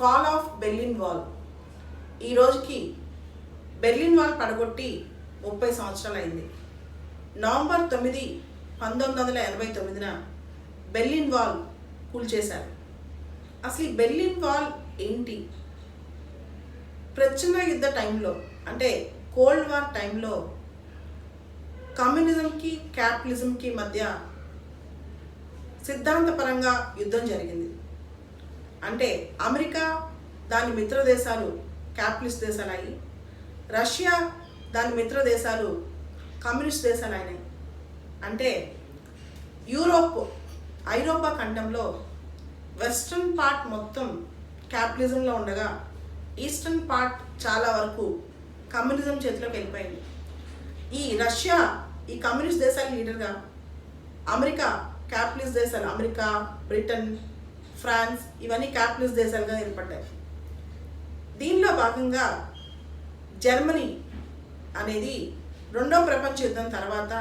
Fall of Berlin wall ఈ రోజుకి Berlin wall పడగొట్టి ముప్పై సంవత్సరాలు అయింది నవంబర్ తొమ్మిది పంతొమ్మిది వందల ఎనభై తొమ్మిదిన బెర్లిన్ వాల్ కూల్చేశారు అసలు ఈ బెర్లిన్ వాల్ ఏంటి? ప్రచ్ఛన్న యుద్ధ టైంలో అంటే కోల్డ్ వార్ టైంలో కమ్యూనిజంకి క్యాపిటలిజంకి మధ్య సిద్ధాంతపరంగా యుద్ధం జరిగింది. అంటే అమెరికా దాని మిత్ర దేశాలు క్యాపిటలిస్ట్ దేశాలయ్యి రష్యా దాని మిత్ర దేశాలు కమ్యూనిస్ట్ దేశాలు అయినాయి అంటే యూరోప్ ఐరోపా ఖండంలో వెస్ట్రన్ పార్ట్ మొత్తం క్యాపిటలిజంలో ఉండగా ఈస్టర్న్ పార్ట్ చాలా వరకు కమ్యూనిజం చేతిలోకి వెళ్ళిపోయింది. ఈ రష్యా ఈ కమ్యూనిస్ట్ దేశాల లీడర్గా అమెరికా క్యాపిటలిస్ట్ దేశాలు అమెరికా బ్రిటన్ ఫ్రాన్స్ ఇవన్నీ క్యాపిటలిస్ట్ దేశాలుగా ఏర్పడ్డాయి దీనిలో భాగంగా జర్మనీ అనేది రెండో ప్రపంచ యుద్ధం తర్వాత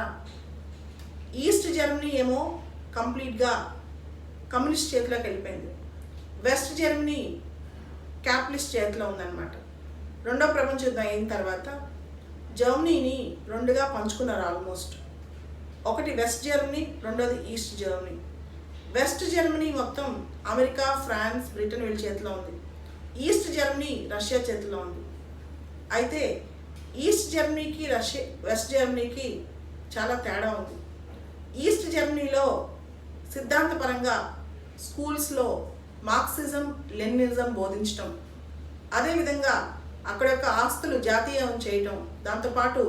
ఈస్ట్ జర్మనీ ఏమో కంప్లీట్గా కమ్యూనిస్ట్ చేతిలోకి వెళ్ళిపోయింది. వెస్ట్ జర్మనీ క్యాపిటలిస్ట్ చేతిలో ఉందన్నమాట. రెండో ప్రపంచ యుద్ధం అయిన తర్వాత జర్మనీని రెండుగా పంచుకున్నారు ఆల్మోస్ట్. ఒకటి వెస్ట్ జర్మనీ రెండోది ఈస్ట్ జర్మనీ. వెస్ట్ జర్మనీ మొత్తం అమెరికా ఫ్రాన్స్ బ్రిటన్ వీళ్ళ చేతిలో ఉంది. ఈస్ట్ జర్మనీ రష్యా చేతిలో ఉంది. అయితే ఈస్ట్ జర్మనీకి రష్యా వెస్ట్ జర్మనీకి చాలా తేడా ఉంది. ఈస్ట్ జర్మనీలో సిద్ధాంతపరంగా స్కూల్స్లో మార్క్సిజం లెనినిజం బోధించటం అదేవిధంగా అక్కడ యొక్క ఆస్తులు జాతీయం చేయటం దాంతోపాటు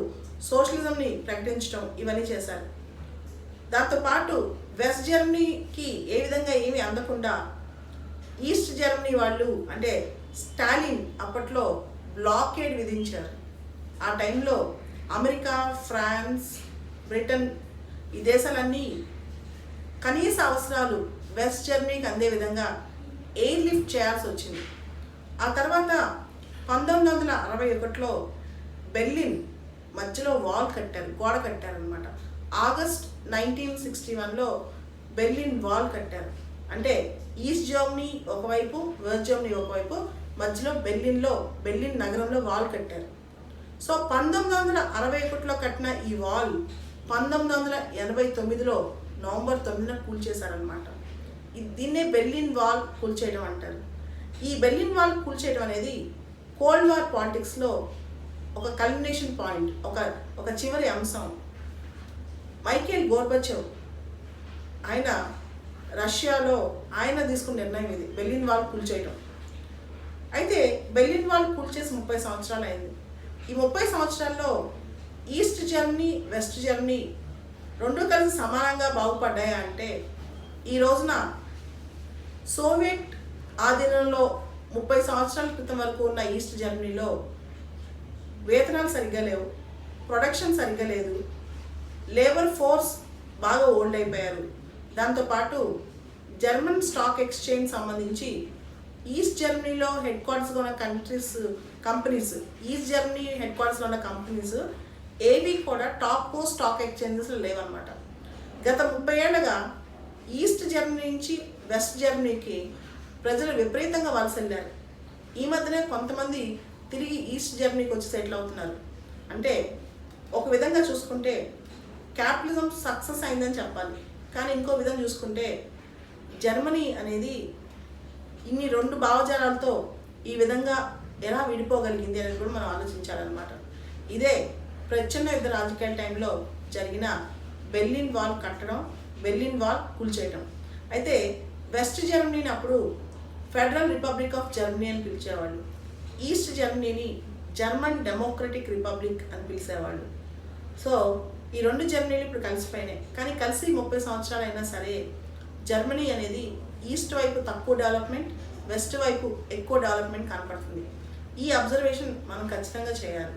సోషలిజంని ప్రకటించడం ఇవన్నీ చేశారు. దాంతోపాటు వెస్ట్ జర్మనీకి ఏ విధంగా ఏమీ అందకుండా ఈస్ట్ జర్మనీ వాళ్ళు అంటే స్టాలిన్ అప్పట్లో బ్లాకేడ్ విధించారు. ఆ టైంలో అమెరికా ఫ్రాన్స్ బ్రిటన్ ఈ దేశాలన్నీ కనీస అవసరాలు వెస్ట్ జర్మనీకి అందే విధంగా ఎయిర్ లిఫ్ట్ చేయాల్సి వచ్చింది. ఆ తర్వాత పంతొమ్మిది వందల అరవై ఒకటిలో బెర్లిన్ మధ్యలో వాల్ కట్టారు గోడ కట్టారనమాట ఆగస్ట్ నైన్టీన్ సిక్స్టీ వన్లో బెర్లిన్ వాల్ కట్టారు. అంటే ఈస్ట్ జర్మనీ ఒకవైపు వెస్ట్ జర్మనీ ఒకవైపు మధ్యలో బెర్లిన్లో బెర్లిన్ నగరంలో వాల్ కట్టారు. సో పంతొమ్మిది వందల అరవై ఒకటిలో కట్టిన ఈ వాల్ పంతొమ్మిది వందల ఎనభై తొమ్మిదిలో నవంబర్ తొమ్మిదిన కూల్చేశారనమాట దీన్నే బెర్లిన్ వాల్ కూల్చేయడం అంటారు. ఈ బెర్లిన్ వాల్ కూల్చేయడం అనేది కోల్డ్ వార్ పాలిటిక్స్లో ఒక కల్మినేషన్ పాయింట్ ఒక ఒక చివరి అంశం. మైకేల్ గోర్బచవ్ ఆయన రష్యాలో ఆయన తీసుకున్న నిర్ణయం ఇది. బెర్లిన్ వాల్ కూల్చేయడం అయితే బెర్లిన్ వాల్ కూల్చేసి ముప్పై సంవత్సరాలు అయింది. ఈ ముప్పై సంవత్సరాల్లో ఈస్ట్ జర్మనీ వెస్ట్ జర్మనీ రెండు కలిసి సమానంగా బాగుపడ్డాయా అంటే ఈ రోజున సోవియట్ ఆధీనంలో ముప్పై సంవత్సరాల క్రితం వరకు ఉన్న ఈస్ట్ జర్మనీలో వేతనాలు సరిగ్గా లేవు ప్రొడక్షన్ సరిగ్గా లేదు లేబర్ ఫోర్స్ బాగా ఓల్డ్ అయిపోయారు. దాంతోపాటు జర్మన్ స్టాక్ ఎక్స్చేంజ్ సంబంధించి ఈస్ట్ జర్మనీలో హెడ్ క్వార్టర్స్గా ఉన్న కంట్రీస్ కంపెనీస్ ఈస్ట్ జర్మనీ హెడ్ క్వార్టర్స్లో ఉన్న కంపెనీస్ ఏవి కూడా టాప్ పోస్ట్ స్టాక్ ఎక్స్చేంజెస్లో లేవన్నమాట. గత ముప్పై ఏళ్ళుగా ఈస్ట్ జర్మనీ నుంచి వెస్ట్ జర్మనీకి ప్రజలు విపరీతంగా వలస వెళ్ళారు. ఈ మధ్యనే కొంతమంది తిరిగి ఈస్ట్ జర్మనీకి వచ్చి సెటిల్ అవుతున్నారు. అంటే ఒక విధంగా చూసుకుంటే క్యాపిటలిజం సక్సెస్ అయిందని చెప్పాలి. కానీ ఇంకో విధంగా చూసుకుంటే జర్మనీ అనేది ఇన్ని రెండు భావజాలాలతో ఈ విధంగా ఎలా విడిపోగలిగింది అనేది కూడా మనం ఆలోచించాలన్నమాట. ఇదే ప్రచ్ఛన్న యుద్ధ రాజకీయాల టైంలో జరిగిన బెర్లిన్ వాల్ కట్టడం బెర్లిన్ వాల్ కూల్చేయటం. అయితే వెస్ట్ జర్మనీని అప్పుడు ఫెడరల్ రిపబ్లిక్ ఆఫ్ జర్మనీ అని పిలిచేవాళ్ళు. ఈస్ట్ జర్మనీని జర్మన్ డెమోక్రటిక్ రిపబ్లిక్ అని పిలిచేవాళ్ళు. సో ఈ రెండు జర్మనీలు ఇప్పుడు కలిసిపోయినాయి. కానీ కలిసి ముప్పై సంవత్సరాలు అయినా సరే జర్మనీ అనేది ఈస్ట్ వైపు తక్కువ డెవలప్మెంట్ వెస్ట్ వైపు ఎక్కువ డెవలప్మెంట్ కనపడుతుంది. ఈ అబ్జర్వేషన్ మనం ఖచ్చితంగా చేయాలి.